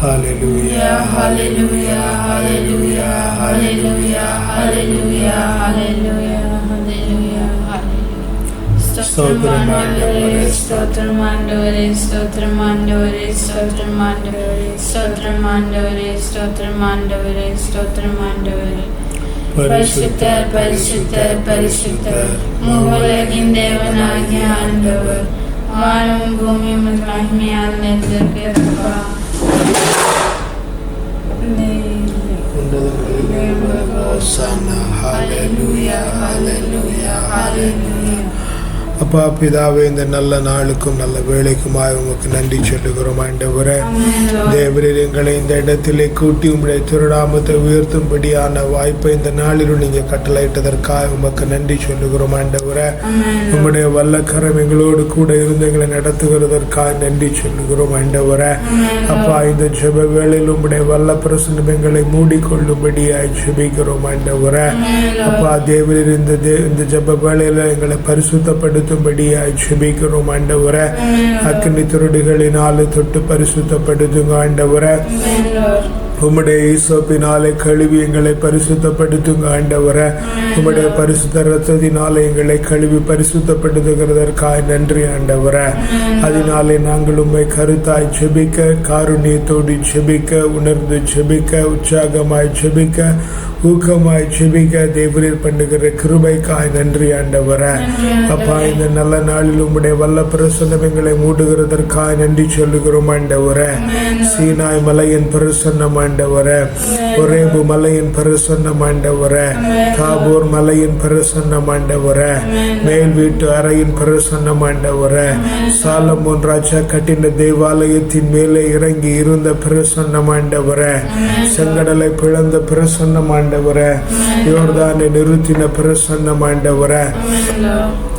Hallelujah, hallelujah, hallelujah, hallelujah, hallelujah, hallelujah, hallelujah, hallelujah. ஆண்டவரே, ஸ்தோத்திரம் ஆண்டவரே, ஸ்தோத்திரம் ஆண்டவரே, ஸ்தோத்திரம் ஆண்டவரே. பரிசுத்தர் பரிசுத்தர் பரிசுத்தர் மூவுலகின் தேவனாகிய ஆண்டவர் வானம் பூமியும் மகிமையால் நிறைந்திருக்கிறப்பா அப்பா பிதாவே இந்த நல்ல நாளுக்கும் நல்ல வேலைக்குமாய் உமக்கு நன்றி சொல்லுகிறோம் ஆண்டவரே. தேவரீர் எங்களை இந்த இடத்திலே கூட்டி உங்களுடைய திருநாமத்தை உயர்த்தும்படியான வாய்ப்பை இந்த நாளிலும் நீங்க கட்டளையிட்டதற்காக உமக்கு நன்றி சொல்லுகிறோம் ஆண்டவரே. உம்முடைய வல்லக்கரம் எங்களோடு கூட இருந்து எங்களை நடத்துகிறதற்காக நன்றி சொல்லுகிறோம் ஆண்டவரே. அப்பா இந்த ஜெப வேளையில் உங்களுடைய வல்ல பிரசனம் எங்களை மூடிக்கொள்ளும்படியாய் ஜெபிக்கிறோம் ஆண்டவரே. அப்பா தேவரீர் இந்த தே- இந்த ஜெப வேளையில் எங்களை பரிசுத்தப்படுத்தும்படியாய் ஜெபிக்கிறோம் ஆண்டவரே. அக்னி திருடுகளினால் தொட்டு பரிசுத்தப்படுத்துங்க ஆண்டவரே. உம்முடைய ஈசோப்பினாலே கழுவி எங்களை பரிசுத்தப்படுத்துங்க ஆண்டவரே. உம்முடைய பரிசுத்த ரத்தத்தினாலே எங்களை கழுவி பரிசுத்தப்படுத்துகிறதற்காக நன்றி ஆண்டவரே. அதனாலே நாங்கள் உண்மை கருத்தாய் செபிக்க காருண்யத்தோடு செபிக்க உணர்ந்து செபிக்க உற்சாகமாய் செபிக்க ஊக்கமாய் ஜெபிக்க தேவரீர் பண்ணுகிற கிருபைக்காய் நன்றி ஆண்டவரே. அப்பா இந்த நல்ல நாளில் உம்முடைய வல்ல பிரசன்னம் எங்களை மூடுகிறதற்காக நன்றி சொல்லுகிறோம் ஆண்டவரே. சீனாய் மலையின் பிரசன்னம் ஆண்டவரே. ஒரேபு மலையின் பிரசன்னம் ஆண்டவரே. தாபூர் மலையின் பிரசன்னம் ஆண்டவரே. மேல் வீட்டு அறையின் பிரசன்னம் ஆண்டவரே. சாலமோன் ராஜா கட்டின தேவாலயத்தின் மேலே இறங்கி இருந்த பிரசன்னம் ஆண்டவரே. செங்கடலை பிளந்த பிரசன்னம் ஆண்டவரே யோர்தானை நிறுத்தின பிரசன்னம் ஆண்டவரை.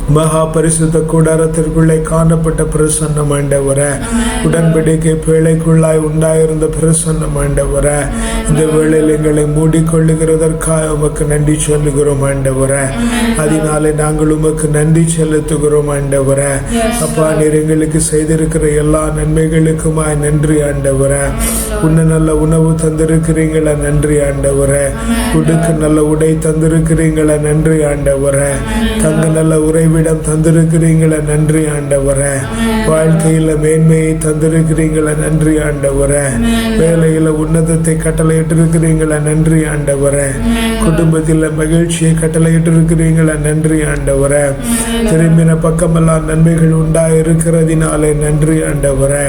மகா பரிசுத்த கூடாரத்திற்குள்ளே காணப்பட்ட பிரசன்னம் ஆண்டவரே. உடன்படிக்கை பேழைக்குள்ளாய் உண்டாயிருந்த பிரசன்னம் ஆண்டவரை. இந்த வேளையில் எங்களை மூடிக்கொள்ளுகிறதற்காக உமக்கு நன்றி சொல்லுகிறோம் ஆண்டவரே. அதனாலே நாங்கள் உமக்கு நன்றி செலுத்துகிறோம் ஆண்டவர. அப்பா நீர் எங்களுக்கு செய்திருக்கிற எல்லா நன்மைகளுக்குமாய் நன்றி ஆண்டவர. உன்ன நல்ல உணவு தந்திருக்கிறீங்களா நன்றி ஆண்டவரே. உடுக்கு நல்ல உடை தந்திருக்கிறீங்களா நன்றி ஆண்டவரே. தங்க நல்ல உறைவிடம் தந்திருக்கிறீங்களா நன்றி ஆண்டவரே. வாழ்க்கையில மேன்மையை தந்திருக்கிறீங்களா நன்றி ஆண்டவரே. வேலையில உன்னதத்தை கட்டளையிட்டிருக்கிறீங்களா நன்றி ஆண்டவரே. குடும்பத்தில் மகிழ்ச்சியை கட்டளையிட்டிருக்கிறீங்களா நன்றி ஆண்டவரே. திரும்பின பக்கமெல்லாம் நன்மைகள் உண்டா இருக்கிறதினாலே நன்றி ஆண்டவரே.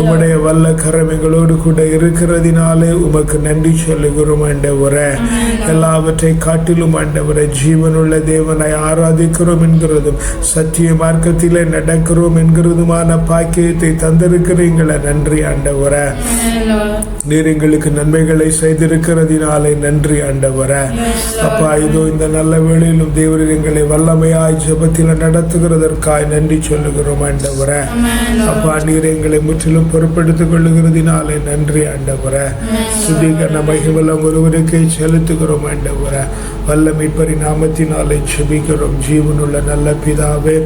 உம்முடைய வல்ல கரம் எங்களோடு கூட இருக்கிறதினாலே உமக்கு நன்றி சொல்லுகிறோம் ஆண்டவரே. எல்லாவற்றை காட்டிலும் ஆண்டவரே ஜீவனுள்ள தேவனை ஆராதிக்கிறோம் என்கிறதும் சத்திய மார்க்கத்திலே நடக்கிறோம் என்கிறதுமான பாக்கியத்தை தந்திருக்கிறீங்களே. நன்றி ஆண்டவரே. நீர் எங்களுக்கு நன்மைகளை செய்திருக்கிறதினாலே நன்றி ஆண்டவரே. அப்பா இதோ இந்த நல்ல வேளையிலும் தேவரீர் எங்களை வல்லமையாய் ஜெபத்தில் நடத்துகிறதற்காய் நன்றி சொல்லுகிறோம் ஆண்டவரே. அப்பா நீர் எங்களை முற்றிலும் பொறுப்படுத்திக் கொள்ளுகிறதினாலே நன்றி ஆண்டவரே சுத்திகரண மகிமலம் ஒருவருக்கே செலுத்துகிறோம் ஆண்டவரே வல்ல மீட்பரி நாமத்தினாலே செபிக்கிறோம் ஜீவனுள்ள நல்ல பிதாவே.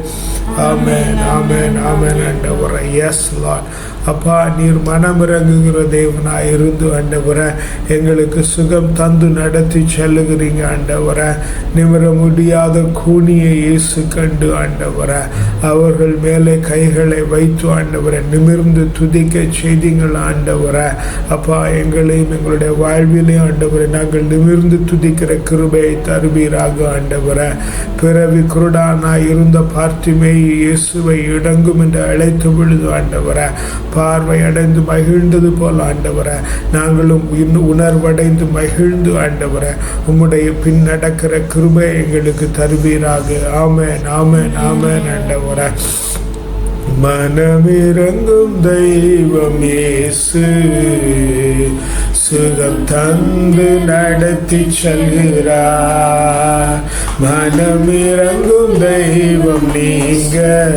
ஆமென் ஆமென் ஆமென் ஆண்டவரே எஸ் லார்ட் அப்பா நீர் மனமிறங்குகிற தேவனா இருந்து ஆண்டவரே எங்களுக்கு சுகம் தந்து நடத்தி செல்லுகிறீங்க ஆண்டவரை நிமிர முடியாத கூனியை இயேசு கண்டு ஆண்டவர அவர்கள் மேலே கைகளை வைத்து ஆண்டவரை நிமிர்ந்து துதிக்க செய்திங்கள் ஆண்டவரை அப்பா எங்களையும் எங்களுடைய வாழ்விலையும் ஆண்டவரை நாங்கள் நிமிர்ந்து துதிக்கிற கிருபையை தருவீராக ஆண்டவரை. பிறவி குருடானாய் இருந்த பார்த்திமே இயேசுவை இடங்கும் என்று அழைத்து விழுது ஆண்டவரை பார்வை அடைந்து மகிழ்ந்தது போல் ஆண்டவரை நாங்களும் இன்னும் உணர்வடைந்து மகிழ்ந்து ஆண்டவரை உம்முடைய பின் நடக்கிற கிருபை எங்களுக்கு தருவீராக. ஆமேன் ஆமேன் ஆமேன் ஆண்டவரை. மனமிறங்கும் தெய்வம் இயேசு. சுகம் தந்து நடத்தி செல்கிறார். மனமிறங்கும் தெய்வம் நீங்க.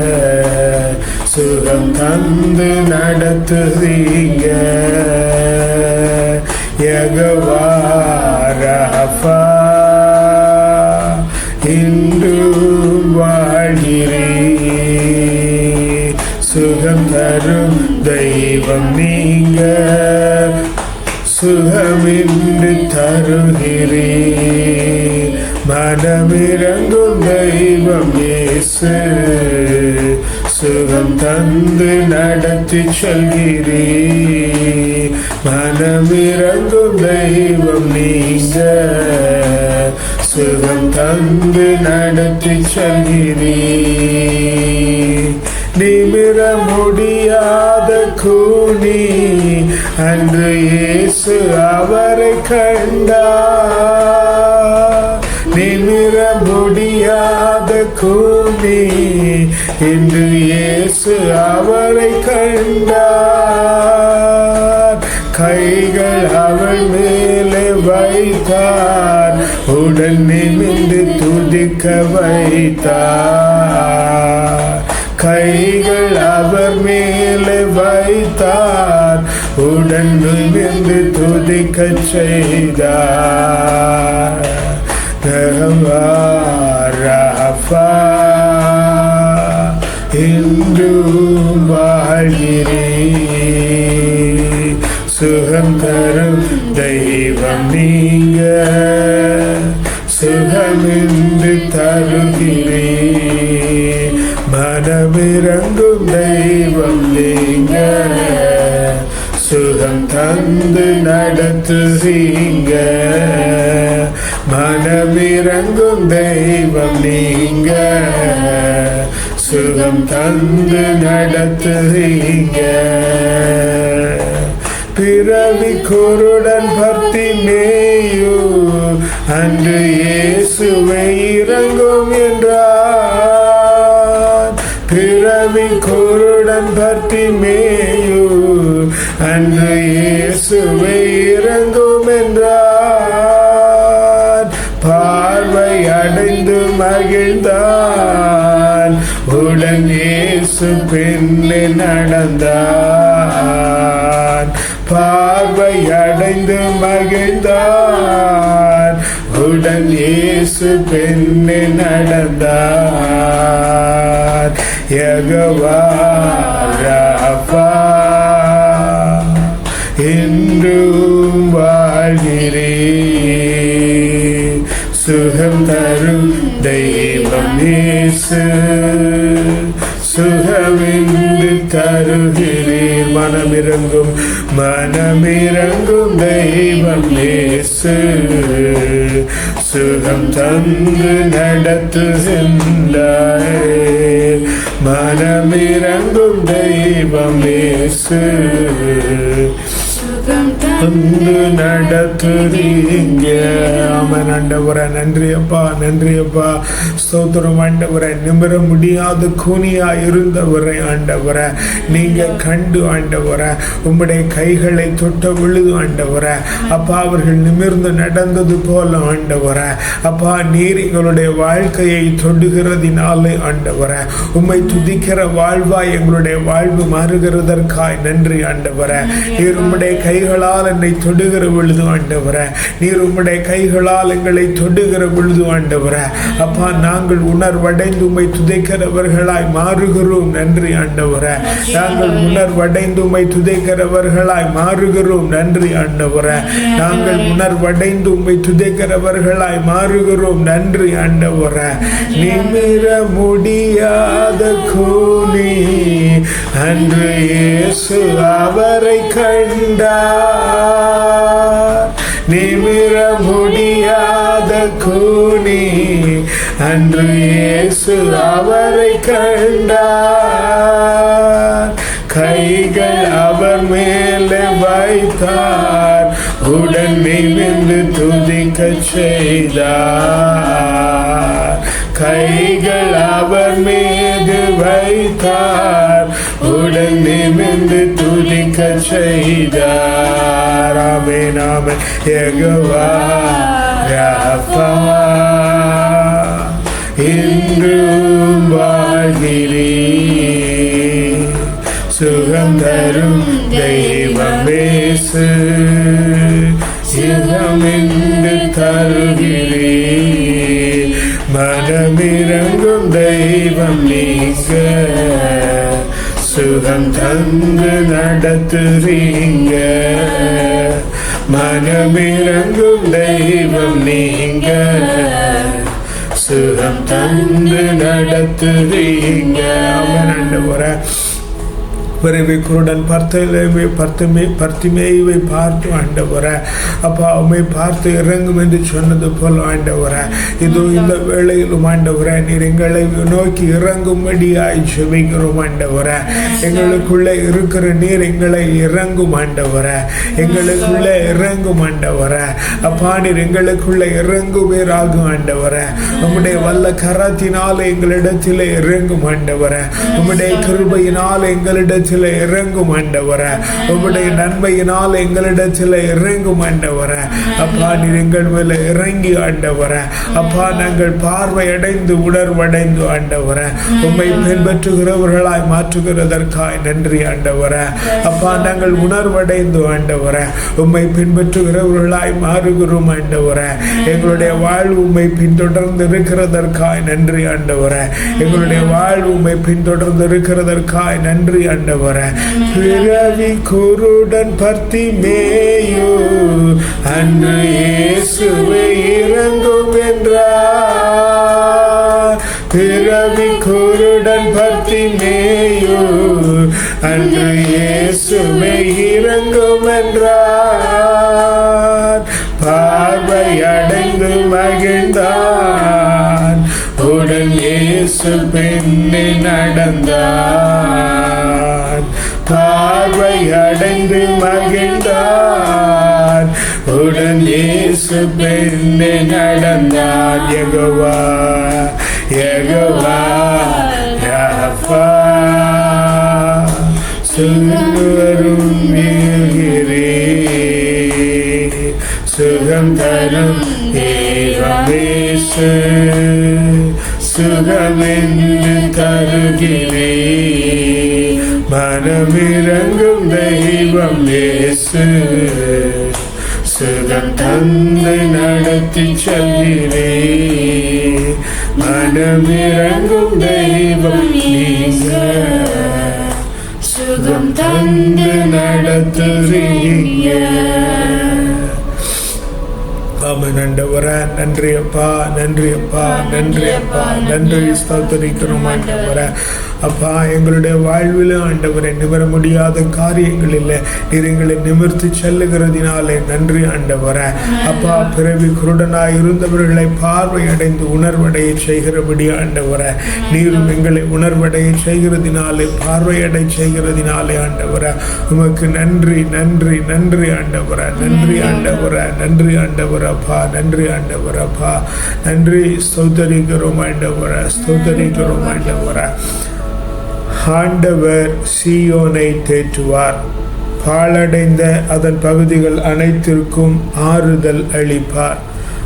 சுகம் தந்து நடத்துறீங்க யகவாரப்பா வாழ்கிறீர் சுகம் நீங்க சுகமின்றி தருகிறே மனமிறங்கும் தெய்வம் இயேசு சுகம் தந்து நடத்தி செல்கிறே மனமிறங்கும் தெய்வம் நீங்க சுகம் தந்து நடத்தி செல்கிறே நிமிர முடியாத கூனி அன்று இயேசு அவரை கண்டார். நிமிர முடியாத கூனி இன்று இயேசு அவரை கண்டார். கைகள் அவள் மேலே வைத்தார் உடல் நிமிந்து துதிக்க வைத்தார். கைகள் அவர் மேலே வைத்தார். உடன் நிமிர்ந்து துதிக்க செய்தார். ரஹ்மாரஃபா, இன்றும் வாழ்கிறே சுகம் தரும் தெய்வம் நீங்க. நடத்துறீங்க மனமிறங்கும் தெய்வம் நீங்க. சுகம் தந்து நடத்துறீங்க பிறவி குருடன் பக்தி மேயு. அன்று இயேசுவை இறங்கும் என்றார். இயேசு பின்னே நடந்தான். பார்வை அடைந்து மகிழ்ந்தார் உடன் இயேசு பின்னே நடந்தார் யகவா ராபா என்றும் வாழ்கிறே சுகம் தரும் தெய்வம் இயேசு. மனமிறங்கும் மனமிறங்கும் தெய்வம் நேசு சுகம் தந்து நடத்துகின்றாய் மனமிறங்கும் தெய்வம் நேசு சுகம் வந்து நடத்துறீங்க. ஆமன். ஆண்டவரே நன்றி அப்பா நன்றி அப்பா ஸ்தோத்திரம் ஆண்டவரை. நிமிர முடியாத கூனியா இருந்தவரை ஆண்டவர. நீங்க கண்டு ஆண்டவர. உம்முடைய கைகளை தொட்ட விழுது ஆண்டவரே. அப்பா அவர்கள் நிமிர்ந்து நடந்தது போல ஆண்டவர. அப்பா நீர் எங்களுடைய வாழ்க்கையை தொடுகிறதினாலே ஆண்டவரை. உம்மை துதிக்கிற வாழ்வா எங்களுடைய வாழ்வு மாறுகிறதற்காய் நன்றி ஆண்டவரை. நீர் உம்முடைய கைகளால் என்னை தொடுகிற பொழுது ஆண்டவரே நீர் உம்முடைய கைகளால் எங்களை தொடுகிற பொழுது ஆண்டவர. அப்பா நாங்கள் உணர்வடைந்து உம்மை துதைக்கிறவர்களாய் மாறுகிறோம். நன்றி ஆண்டவர. நாங்கள் உணர்வடைந்து உம்மை துதைக்கிறவர்களாய் மாறுகிறோம். நன்றி ஆண்டவர. நாங்கள் உணர்வடைந்து உம்மை துதைக்கிறவர்களாய் மாறுகிறோம். நன்றி ஆண்டவர. நிமிர முடியாத கூனி. அன்று இயேசு அவரை கண்டார். நிமிர முடியாத கூனி அன்று இயேசு அவரை கண்டார். கைகள் அவர் மேலே வைத்தார் உடன் நிமிர்ந்து துதிக்க செய்தார். கைகள் அவர் மீது வைத்தார். நாம எகுவா ராபா இன்றும் வாழ்கிறே சுகம் தரும் தெய்வமேசு சுகமென்று தருகிறே மனமிறங்கும் தெய்வம் நீங்க சுகம் தந்து நடத்துறீங்க மனமிறங்கும் தெய்வம் நீங்க. சுகம் தந்து நடத்துவீங்க அவங்க ரெண்டு முறை பிறவி குருடன் பர்த்தலை பர்த்தமே பர்த்திமேவை பார்த்து ஆண்டவரே அப்பா உண்மை பார்த்து இறங்கும் என்று சொன்னது போல் ஆண்டவரே இதோ இந்த வேளையிலும் ஆண்டவரே நீர் எங்களை நோக்கி இறங்கும்படியாய் செபிக்கிறோம் ஆண்டவரே. எங்களுக்குள்ளே இருக்கிற நீர் எங்களை இறங்கும் ஆண்டவரே. எங்களுக்குள்ளே இறங்கும் ஆண்டவரே. அப்பா நீர் எங்களுக்குள்ளே இறங்குவீராகும் ஆண்டவரே. உம்முடைய வல்ல கரத்தினால் எங்களிடத்தில் இறங்கும் ஆண்டவரே. உம்முடைய கிருபையினால் எங்களிடத்தில் இறங்கும் ஆண்டவரை. உம்முடைய நன்மையினால் எங்களிடத்தில் இறங்கும் ஆண்டவரை. அப்பா நீர் எங்கள் மேல இறங்கி ஆண்டவரை. அப்பா நாங்கள் பார்வையடைந்து உணர்வடைந்து ஆண்டவரை. உண்மை பின்பற்றுகிறவர்களாய் மாற்றுகிறதற்காய் நன்றி ஆண்டவரை. அப்பா நாங்கள் உணர்வடைந்து ஆண்டவரை. உண்மை பின்பற்றுகிறவர்களாய் மாறுகிறோம் ஆண்டவரை. எங்களுடைய வாழ்வு உண்மை பின்தொடர்ந்து இருக்கிறதற்காய் நன்றி ஆண்டவரை. எங்களுடைய வாழ்வு உண்மை பின்தொடர்ந்து இருக்கிறதற்காய் நன்றி ஆண்டவரே. பிறவி குருடன் பர்த்தி மேயோ. அன்னு இயேசுவை இறங்கும் என்றார். பிறவி குருடன் பர்த்தி மேயோ. அன்று இயேசுவை இறங்கும் என்றார். பார்வை அடைந்து மகிழ்ந்தான் உடன் இயேசு பின்னே நடந்தார். பார்வை அடைந்து மகிழ்ந்தார். உடன் இயேசு பின்னே நடந்தார். எகவா எகவா ரஃபா சுவரும் வீரே சுகம் தரும் ஏகமேசு சுகமென்று தருகிறேன் மனமிறங்கும் தெய்வம் ஏசு சுகம் தந்து நடத்தி செல்கிறே. மனமிறங்கும் தெய்வம் நீங்க. சுகம் தந்து நடத்துறீங்க. ஆமாம் நண்டவர நன்றி அப்பா நன்றி அப்பா நன்றி அப்பா. நன்றி ஸ்தோத்தரிக்கிறோம் ஆண்டவர. அப்பா எங்களுடைய வாழ்வில் ஆண்டவரை நிவர முடியாத காரியங்களில் நீர் எங்களை நிமிர்த்தி செல்லுகிறதினாலே நன்றி ஆண்டவரை. அப்பா பிறவி குருடனாய் இருந்தவர்களை பார்வையடைந்து உணர்வடைய செய்கிறபடி ஆண்டவரை. நீரும் எங்களை உணர்வடைய செய்கிறதினாலே பார்வையடை செய்கிறதினாலே ஆண்டவரை. உமக்கு நன்றி நன்றி நன்றி ஆண்டவரை. நன்றி ஆண்டவரை நன்றி ஆண்டவரப்பா நன்றி ஆண்டவரப்பா நன்றி ஸ்தோத்தரிக்கிறோம் ஆண்டவரை ஸ்தோத்தரிக்கிறோம் ஆண்டவரை. ஆண்டவர் சியோனை தேற்றுவார். பாழடைந்த அதன் பகுதிகள் அனைத்திற்கும் ஆறுதல் அளிப்பார்.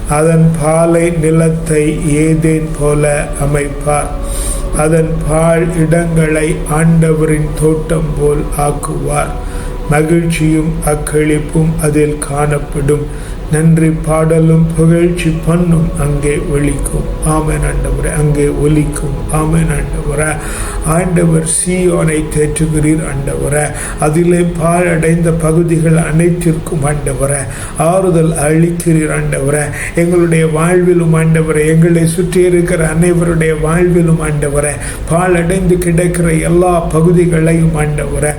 அதன் பாலை நிலத்தை ஏதேன் போல அமைப்பார். அதன் பால் இடங்களை ஆண்டவரின் தோட்டம் போல் ஆக்குவார். மகிழ்ச்சியும் அக்களிப்பும் அதில் காணப்படும். நன்றி பாடலும் புகழ்ச்சி பண்ணும் அங்கே ஒலிக்கும். ஆமை ஆண்டவரை அங்கே ஒலிக்கும். ஆமேன் ஆண்டவரை. ஆண்டவர் சீயோனை தேற்றுகிறீர் ஆண்டவரை. அதிலே பாழடைந்த பகுதிகள் அனைத்திற்கும் ஆண்டவரை. ஆறுதல் அளிக்கிறீர் ஆண்டவரை. எங்களுடைய வாழ்விலும் ஆண்டவரை எங்களை சுற்றி இருக்கிற அனைவருடைய வாழ்விலும் ஆண்டவரை. பாழடைந்து கிடக்கிற எல்லா பகுதிகளையும் ஆண்டவரை.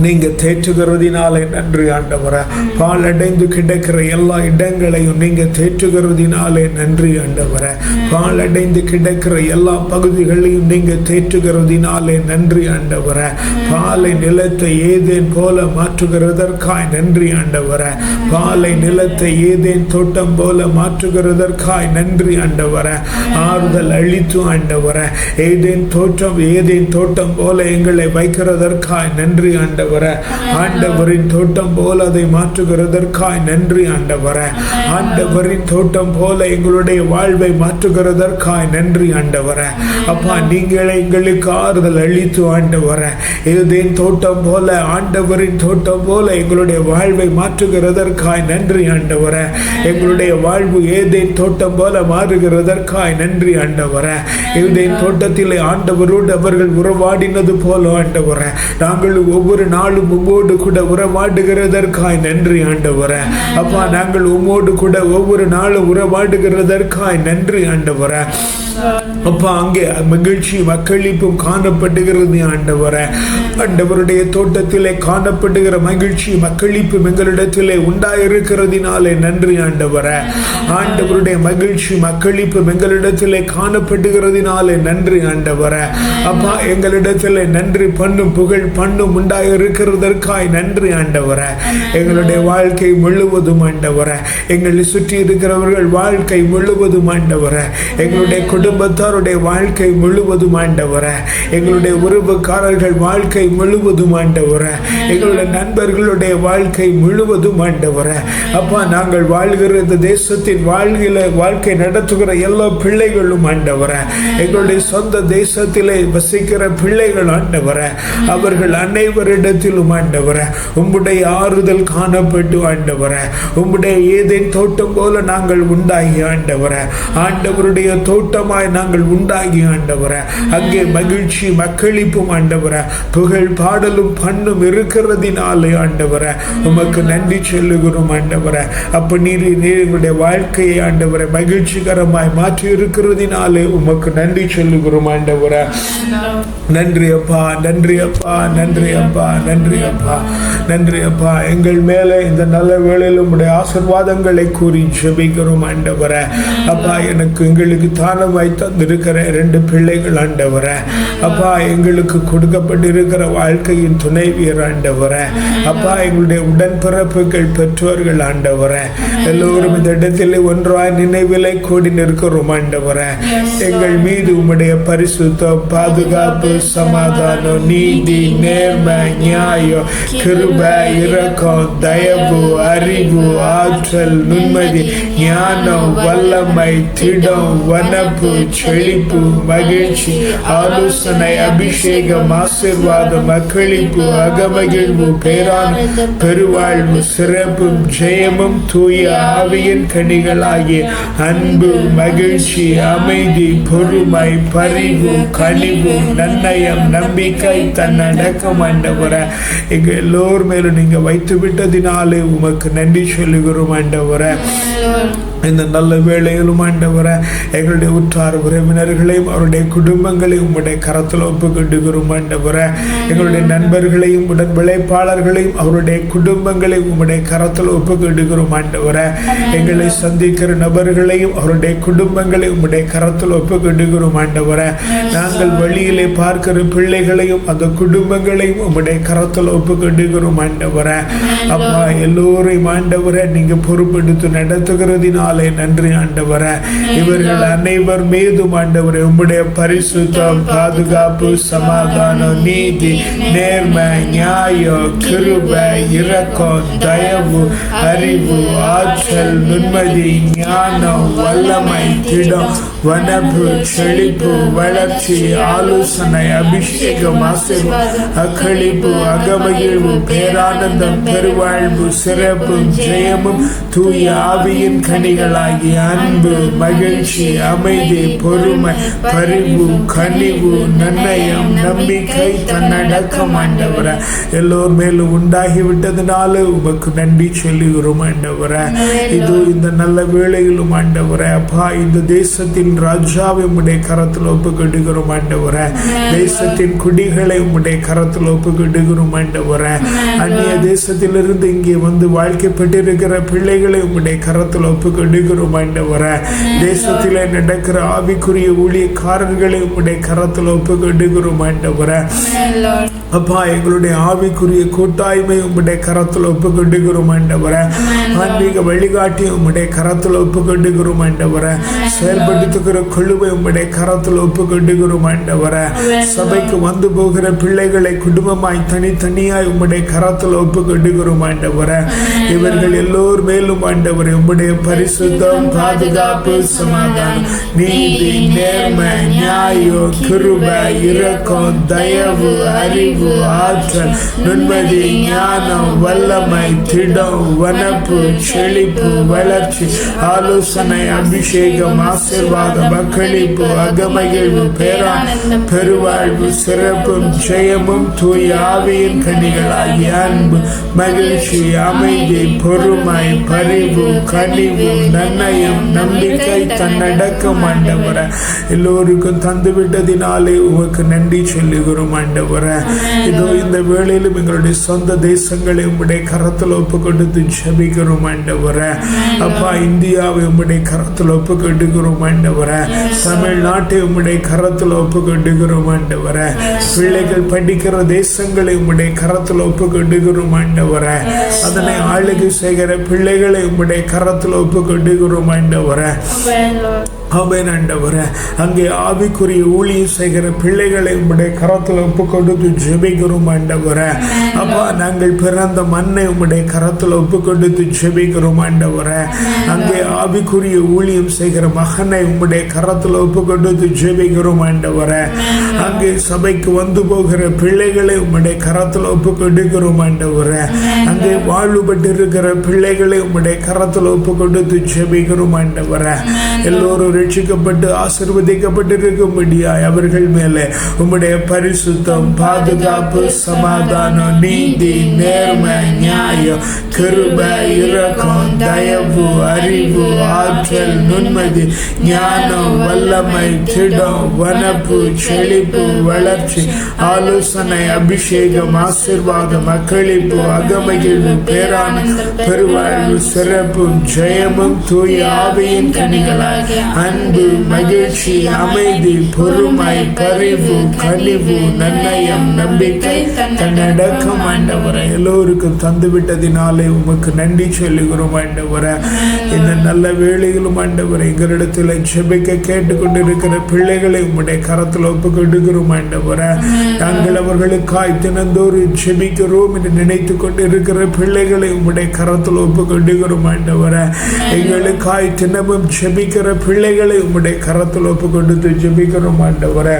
நீங்க தேற்றுகிறதினாலே நன்றி ஆண்டவர. பாலடைந்து கிடக்கிற எல்லா இடங்களையும் நீங்க தேற்றுகிறதினாலே நன்றி ஆண்டவர. பாலடைந்து கிடக்கிற எல்லா பகுதிகளையும் நீங்க தேற்றுகிறதினாலே நன்றி ஆண்டவரை. பாலை நிலத்தை ஏதேன் போல மாற்றுகிறதற்காய் நன்றி ஆண்டவரை. பாலை நிலத்தை ஏதேன் தோட்டம் போல மாற்றுகிறதற்காய் நன்றி ஆண்டவரை. ஆறுதல் அழித்து ஆண்டவரை. ஏதேன் தோற்றம் ஏதேன் தோட்டம் போல எங்களை வைக்கிறதற்காய் நன்றி ஆண்டவர். ஆண்டவரின் தோட்டம் போல அதை மாற்றுகிறதற்காய் நன்றி ஆண்டவர. ஆண்டவரின் தோட்டம் போல எங்களுடைய வாழ்வை மாற்றுகிறதற்காய் நன்றி ஆண்டவர. அப்பா நீங்களே எங்களுக்கு ஆறுதல் அளித்து ஆண்டவர. ஏதேன் தோட்டம் போல ஆண்டவரின் தோட்டம் போல எங்களுடைய வாழ்வை மாற்றுகிறதற்காய் நன்றி ஆண்டவர. எங்களுடைய வாழ்வு ஏதேன் தோட்டம் போல மாறுகிறதற்காய் நன்றி ஆண்டவர. ஏதேன் தோட்டத்திலே ஆண்டவரோடு அவர்கள் உறவாடினது போல ஆண்டவர. நாங்கள் ஒவ்வொரு நாளும் உம்மோடு கூட உறவாடுகிறதற்காய் நன்றி ஆண்டவர. அப்பா நாங்கள் உம்மோடு கூட ஒவ்வொரு நாளும் உறவாடுகிறதற்காய் நன்றி ஆண்டவர. அப்பா அங்கே மகிழ்ச்சி மக்களிப்பும் காணப்படுகிறது ஆண்டவரே. ஆண்டவருடைய தோட்டத்திலே காணப்படுகிற மகிழ்ச்சி மக்களிப்பும் எங்களிடத்திலே உண்டாயிருக்கிறதினாலே நன்றி ஆண்டவரே. ஆண்டவருடைய மகிழ்ச்சி மக்களிப்பும் எங்களிடத்திலே காணப்படுகிறதினாலே நன்றி ஆண்டவரே. அப்பா எங்களிடத்திலே நன்றி பண்ணும் புகழ் பண்ணும் உண்டாயிரு உண்டாயிருக்கிறதற்காய் நன்றி ஆண்டவரே. எங்களுடைய வாழ்க்கை முழுவதும் ஆண்டவரே. எங்களை சுற்றி இருக்கிறவர்கள் வாழ்க்கை முழுவதும் ஆண்டவரே. எங்களுடைய குடும்பத்தாருடைய வாழ்க்கை முழுவதும் ஆண்டவரே. எங்களுடைய உறவுக்காரர்கள் வாழ்க்கை முழுவதும் ஆண்டவரே. எங்களுடைய நண்பர்களுடைய வாழ்க்கை முழுவதும் ஆண்டவரே. அப்பா நாங்கள் வாழ்கிற இந்த தேசத்தின் வாழ்கில வாழ்க்கை நடத்துகிற எல்லா பிள்ளைகளும் ஆண்டவரே. எங்களுடைய சொந்த தேசத்திலே வசிக்கிற பிள்ளைகள் ஆண்டவரே. அவர்கள் அனைவரிடத்திலும் ஆண்டவரே உம்முடைய ஆறுதல் காணப்பட்டு ஆண்டவரே உம்முடைய ஏதேன் தோட்டம் போல நாங்கள் உண்டாகி ஆண்டவரே ஆண்டவருடைய தோட்டமாய் நாங்கள் உண்டாகி ஆண்டவரே அங்கே மகிழ்ச்சி மக்களிப்பும் ஆண்டவரே புகழ் பாடலும் பண்ணும் இருக்கிறதினாலே ஆண்டவரே உமக்கு நன்றி சொல்லுகிறோம் ஆண்டவரே அப்ப நீர் நீருடைய வாழ்க்கையை ஆண்டவரை மகிழ்ச்சிகரமாய் மாற்றி இருக்கிறதினாலே உமக்கு நன்றி சொல்லுகிறோம் ஆண்டவரே. நன்றி அப்பா நன்றி அப்பா நன்றி அப்பா. நன்றி அப்பா. நன்றி அப்பா. எங்கள் மேலே இந்த நல்ல வேளையில் உடைய ஆசீர்வாதங்களை கூறி ஜெபிக்கிறோம் ஆண்டவரே. அப்பா எனக்கு எங்களுக்கு தானமாய் தந்திருக்கிற ரெண்டு பிள்ளைகள் ஆண்டவரே. அப்பா எங்களுக்கு கொடுக்கப்பட்டிருக்கிற வாழ்க்கையின் துணைவியர் ஆண்டவரே. அப்பா எங்களுடைய உடன்பிறப்புகள் பெற்றோர்கள் ஆண்டவரே. எல்லோரும் இந்த இடத்தில் ஒன்றாய் நினைவிலை கூடி நிற்கிறோம் ஆண்டவரே. எங்கள் மீது உம்முடைய பரிசுத்தம் பாதுகாப்பு சமாதானம் நீதி நேர்மை நியாயம் கிருப இரக்கம் தயவு அறிவு ஆற்றல் நுண்மதி ஞானம் வல்லமை திடம் வனப்பு செழிப்பு மகிழ்ச்சி ஆலோசனை அபிஷேகம் ஆசிர்வாதம் மக்களிப்பு அகமகிழ்வு பேரான பெருவாழ்வு சிறப்பும் ஜெயமும் தூய ஆவியின் கனிகளாகிய அன்பு மகிழ்ச்சி அமைதி பொறுமை பரிவு கனிவு நன்னயம் நம்பிக்கை தன்னடக்கம் ஆண்டவரை. எங்க எல்லோர் மேலும் நீங்க வைத்து விட்டதினாலே உமக்கு நன்றி சொல்லுகிறோம் ஆண்டவரை. Bye. இந்த நல்ல வேளையிலும் ஆண்டவரை எங்களுடைய உற்றார் உறவினர்களையும் அவருடைய குடும்பங்களையும் உம்முடைய கரத்தில் ஒப்புக்கொண்டுகிறோம் ஆண்டவரை. எங்களுடைய நண்பர்களையும் உடன் விளைப்பாளர்களையும் அவருடைய குடும்பங்களையும் உம்முடைய கரத்தில் ஒப்புக்கொண்டுகிறோம் ஆண்டவரை. எங்களை சந்திக்கிற நபர்களையும் அவருடைய குடும்பங்களையும் உம்முடைய கரத்தில் ஒப்புக்கொண்டுகிறோம் ஆண்டவரை. நாங்கள் வழியிலே பார்க்கிற பிள்ளைகளையும் அந்த குடும்பங்களையும் உம்முடைய கரத்தில் ஒப்புக்கொண்டுகிறோம் ஆண்டவரை. அப்பா எல்லோரையும் ஆண்டவரை நீங்க பொறுப்பெடுத்து நடத்துகிறதினாலே நன்றி ஆண்டவர. இவர்கள் அனைவர் மீதும் ஆண்டவரை உம்முடைய பரிசுத்தம் பாதுகாப்பு சமாதானம் நீதி நேர்மை நியாயம் கிருப இரக்கம் தயவு அறிவு ஆற்றல் நுண்மதி ஞானம் வல்லமை திடம் வனப்பு செழிப்பு வளர்ச்சி ஆலோசனை அபிஷேகம் ஆசீர்வாதம் அக்களிப்பு அகமகிழ்வு பேரானந்தம் பெருவாழ்வு சிறப்பும் ஜெயமும் தூய ஆவியின் கனிகளாகிய அன்பு மகிழ்ச்சி அமைதி பொறுமை பரிவு கனிவு நன்னயம் நம்பிக்கை தன்னடக்கம் ஆண்டவர. எல்லோர் மேலும் உண்டாகி விட்டதுனால உமக்கு நன்றி சொல்லுகிறோம் ஆண்டவர. இது இந்த நல்ல வேளையிலும் ஆண்டவர அப்பா இந்த தேசத்தின் ராஜாவை உடைய கரத்தில் ஒப்புக்கிட்டுகிறோம் ஆண்டவர. தேசத்தின் குடிகளை உடைய கரத்தில் ஒப்புக்கிட்டுகிறோம் ஆண்டவர. அந்நிய தேசத்திலிருந்து இங்கே வந்து வாழ்க்கைப்பட்டிருக்கிற பிள்ளைகளை உடைய கரத்தில் ஒப்புக்கிட்டு ஒப்புக்கொடுகிறோம் ஆண்டவர தேசத்திலே நடக்கிற ஆவிக்குரிய ஊழியக்காரர்களை உம்முடைய கரத்தில் ஒப்புக்கொடுகிறோம் ஆண்டவர அப்பா எங்களுடைய ஆவிக்குரிய கூட்டாய்மை உம்முடைய கரத்தில் ஒப்புக்கொண்டுகிறோம் ஆண்டவர. ஆன்மீக வழிகாட்டி உம்முடைய கரத்தில் ஒப்புக்கொண்டுகிறோம் ஆண்டவர. செயல்படுத்துகிற குழுவை உம்முடைய கரத்தில் ஒப்புக்கொண்டுகிறோம் ஆண்டவர. சபைக்கு வந்து போகிற பிள்ளைகளை குடும்பமாய் தனித்தனியாய் உம்முடைய கரத்தில் ஒப்புக்கொண்டுகிறோம் ஆண்டவர. இவர்கள் எல்லோர் மேலும் ஆண்டவரை உம்முடைய பரிசுத்தம் பாதுகாப்பு சமாதானம் நீதி நேர்மை நியாயம் கிருப இரக்கம் தயவு அறிவு அறிவு ஆற்றல் நுண்மதி ஞானம் வல்லமை திடம் வனப்பு செழிப்பு வளர்ச்சி ஆலோசனை அபிஷேகம் ஆசிர்வாதம் அக்களிப்பு அகமகிழ்வு பேரா பெருவாழ்வு சிறப்பும் ஜெயமும் தூய் ஆவியின் கனிகளாகிய அன்பு மகிழ்ச்சி அமைதி பொறுமை பரிவு கனிவு நன்னயம் நம்பிக்கை தன்னடக்கம் ஆண்டவர. எல்லோருக்கும் தந்துவிட்டதினாலே உமக்கு நன்றி சொல்லுகிறோம் ஆண்டவர. இதோ இந்த வேளையிலும் எங்களுடைய சொந்த தேசங்களை உம்முடைய கரத்தில் ஒப்பு கொடுத்து ஜெபிக்கிறோம் ஆண்டவர. அப்பா இந்தியாவை உம்முடைய கரத்தில் ஒப்பு கொடுக்கிறோம் ஆண்டவர தமிழ்நாட்டை உம்முடைய கரத்தில் ஒப்பு கொடுக்கிறோம் ஆண்டவர பிள்ளைகள் படிக்கிற தேசங்களை உம்முடைய கரத்தில் ஒப்பு கொடுக்கிறோம் ஆண்டவர அதனை ஆளுகை செய்கிற பிள்ளைகளை உம்முடைய கரத்தில் ஒப்பு கொடுக்கிறோம் ஆண்டவர. ஆமென் ஆண்டவரே. அங்கே ஆவிக்குரிய ஊழியம் செய்கிற பிள்ளைகளை உம்முடைய கரத்தில் ஒப்பு கொடுத்து ஜெபிக்கிறோம் ஆண்டவரே. அப்பா நாங்கள் பிறந்த மண்ணை உம்முடைய கரத்தில் ஒப்பு கொடுத்து ஜெபிக்கிறோம் ஆண்டவரே அங்கே ஆவிக்குரிய ஊழியம் செய்கிற மகனை உம்முடைய கரத்தில் ஒப்பு கொடுத்து ஜெபிக்கிறோம் ஆண்டவரே அங்கே சபைக்கு வந்து போகிற பிள்ளைகளை உம்முடைய கரத்தில் ஒப்பு கொடுக்கிறோம் ஆண்டவரே அங்கே வாழ்வுபட்டிருக்கிற பிள்ளைகளை உம்முடைய கரத்தில் ஒப்பு கொடுத்து ஜெபிக்கிறோம் ஆண்டவரே எல்லோரும் ரட்சிக்கப்பட்டு ஆசிர்வதிக்கப்பட்டிருக்கும்படியாய் அவர்கள் மேலே உம்முடைய பரிசுத்தம் பாதுகாப்பு சமாதானம் நீதி நேர்மை நியாயம் கிருபை இரக்கம் தயவு அறிவு ஆற்றல் நுண்மதி ஞானம் வல்லமை திடம் வனப்பு செழிப்பு வளர்ச்சி ஆலோசனை அபிஷேகம் ஆசிர்வாதம் அக்களிப்பு அகமகிழ்வு பேரான பெருவாழ்வு சிறப்பும் ஜெயமும் தூய ஆவியின் கனிகளாய் அன்பு மகிழ்ச்சி அமைதி பொறுமை பரிவு கனிவு நன்னயம் நம்பி நம்பிக்கை தன்னடக்கம் ஆண்டவரை. எல்லோருக்கும் தந்துவிட்டதினாலே உமக்கு நன்றி சொல்லுகிறோம் ஆண்டவரை. இந்த நல்ல வேலைகளும் ஆண்டவரை எங்களிடத்தில் ஜெபிக்க கேட்டுக்கொண்டிருக்கிற பிள்ளைகளை உம்முடைய கரத்தில் ஒப்பு கொடுக்கிறோம் ஆண்டவரை. நாங்கள் அவர்களுக்காய் தினந்தோறும் ஜெபிக்கிறோம் என்று நினைத்து கொண்டிருக்கிற பிள்ளைகளை உம்முடைய கரத்தில் ஒப்பு கொடுக்கிறோம் ஆண்டவரை. எங்களுக்காய் தினமும் ஜெபிக்கிற பிள்ளைகளை உம்முடைய கரத்தில் ஒப்பு கொடுத்து ஜெபிக்கிறோம் ஆண்டவரை.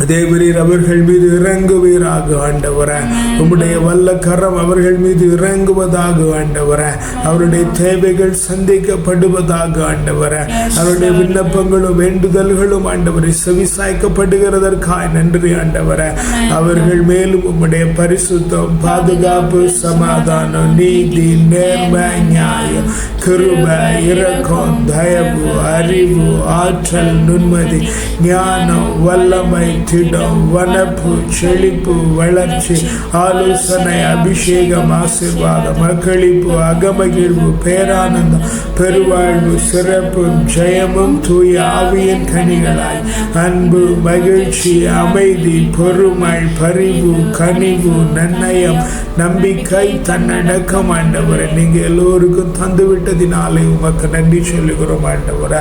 தேவரீர் அவர்கள் மீது இறங்குவீராக ஆண்டவர. உம்முடைய வல்ல கரம் அவர்கள் மீது இறங்குவதாக ஆண்டவர. அவருடைய தேவைகள் சந்திக்கப்படுவதாக ஆண்டவர. அவருடைய விண்ணப்பங்களும் வேண்டுதல்களும் ஆண்டவரை செவிசாய்க்கப்படுகிறதற்காய் நன்றி ஆண்டவர. அவர்கள் மேலும் உம்முடைய பரிசுத்தம் பாதுகாப்பு சமாதானம் நீதி நேர்மை. நியாயம். கிருபை இரக்கம் தயவு அறிவு ஆற்றல் நுண்மதி ஞானம் வல்லமை திடம் வனப்பு செழிப்பு வளர்ச்சி ஆலோசனை அபிஷேகம் ஆசிர்வாதம் அக்களிப்பு அகமகிழ்வு பேரானந்தம் பெருவாழ்வு சிறப்பும் ஜெயமும் தூய ஆவியின் கனிகளாய். அன்பு மகிழ்ச்சி அமைதி பொறுமை பரிவு கனிவு நன்னயம் நம்பிக்கை தன்னடக்கம் ஆண்டவரை நீங்கள் எல்லோருக்கும் தந்து விட்டதினாலே உமக்கு நன்றி சொல்லுகிறோம் ஆண்டவர.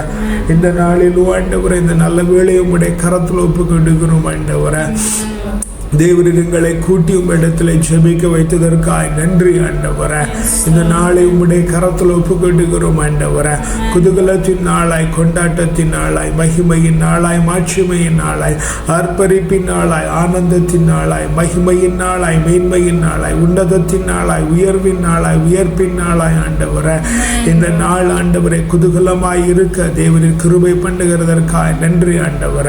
இந்த நாளிலும் ஆண்டவரை இந்த நல்ல வேலையை உம்முடைய கரத்தில் ஒப்புக்கொண்டுகிறோம் கொடுக்கிறோம் ஆண்டவரை தேவரிடங்களை கூட்டி உம்மிடத்தில் ஜெபிக்க வைத்ததற்காய் நன்றி ஆண்டவர. இந்த நாளை உம்முடைய கரத்தில் ஒப்புக்கொண்டுகிறோம் ஆண்டவர. குதூகலத்தின் நாளாய் கொண்டாட்டத்தின் நாளாய் மகிமையின் நாளாய் மாட்சிமையின் நாளாய் அர்ப்பரிப்பின் நாளாய் ஆனந்தத்தின் நாளாய் மகிமையின் நாளாய் மேன்மையின் நாளாய் உன்னதத்தின் நாளாய் உயர்வின் நாளாய் உயர்ப்பின் நாளாய் ஆண்டவர. இந்த நாள் ஆண்டவரை குதூகலமாய் இருக்க தேவரின் கிருபை பண்ணுகிறதற்காய் நன்றி ஆண்டவர.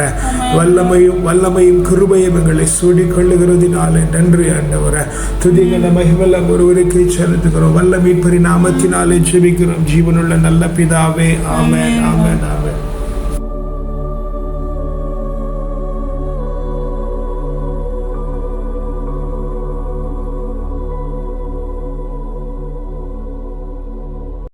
வல்லமையும் வல்லமையும் கிருபையும் எங்களை சுடி கொள்ளுகிறதினாலே நன்றி ஆண்டவர. துதிகள மகிமல்ல ஒருவருக்கே செலுத்துகிறோம். வல்ல மீட்பரி நாமத்தினாலே ஜெபிக்கிறோம். ஜீவனுள்ள நல்ல பிதாவே. ஆமென் ஆமென் ஆமென்.